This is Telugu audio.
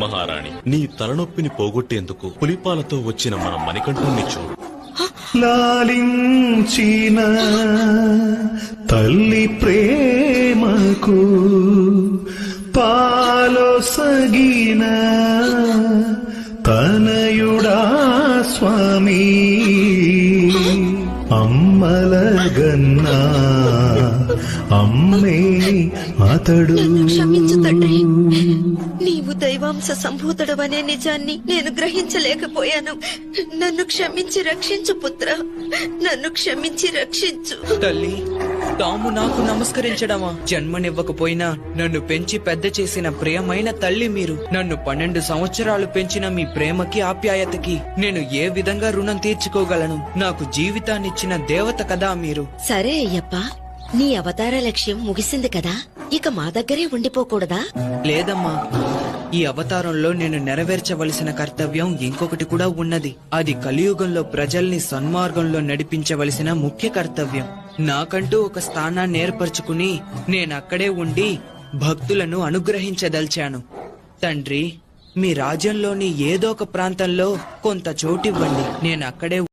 మహారాణి నీ తలనొప్పిని పోగొట్టేందుకు పులిపాలతో వచ్చిన మన మణికంఠుణ్ణి చూడు. లాలించిన తల్లి ప్రేమకు పాలొసగిన తనయుడా స్వామి. అమ్మలగన్నా అమ్మే అతడు. క్షమించు తండ్రి. నీవు దైవాంశ సంభూతుడవనే నిజాన్ని నేను గ్రహించలేకపోయాను. నన్ను క్షమించి రక్షించు పుత్ర. నన్ను క్షమించి రక్షించు. తల్లి తాము నాకు నమస్కరించడమా? జన్మనివ్వకపోయినా నన్ను పెంచి పెద్ద చేసిన ప్రియమైన తల్లి మీరు. నన్ను పన్నెండు సంవత్సరాలు పెంచిన మీ ప్రేమకి ఆప్యాయతకి నేను ఏ విధంగా రుణం తీర్చుకోగలను? నాకు జీవితాన్నిచ్చిన దేవత కదా మీరు. సరే అయ్యప్ప నీ అవతార లక్ష్యం ముగిసింది కదా? ఇక మా దగ్గరే ఉండిపోకూడదా? లేదమ్మా. ఈ అవతారంలో నేను నెరవేర్చవలసిన కర్తవ్యం ఇంకొకటి కూడా ఉన్నది. అది కలియుగంలో ప్రజల్ని సన్మార్గంలో నడిపించవలసిన ముఖ్య కర్తవ్యం. నాకంటూ ఒక స్థానాన్ని ఏర్పరచుకుని నేనక్కడే ఉండి భక్తులను అనుగ్రహించదల్చాను. తండ్రి మీ రాజ్యంలోని ఏదో ఒక ప్రాంతంలో కొంత చోటివ్వండి. నేను అక్కడే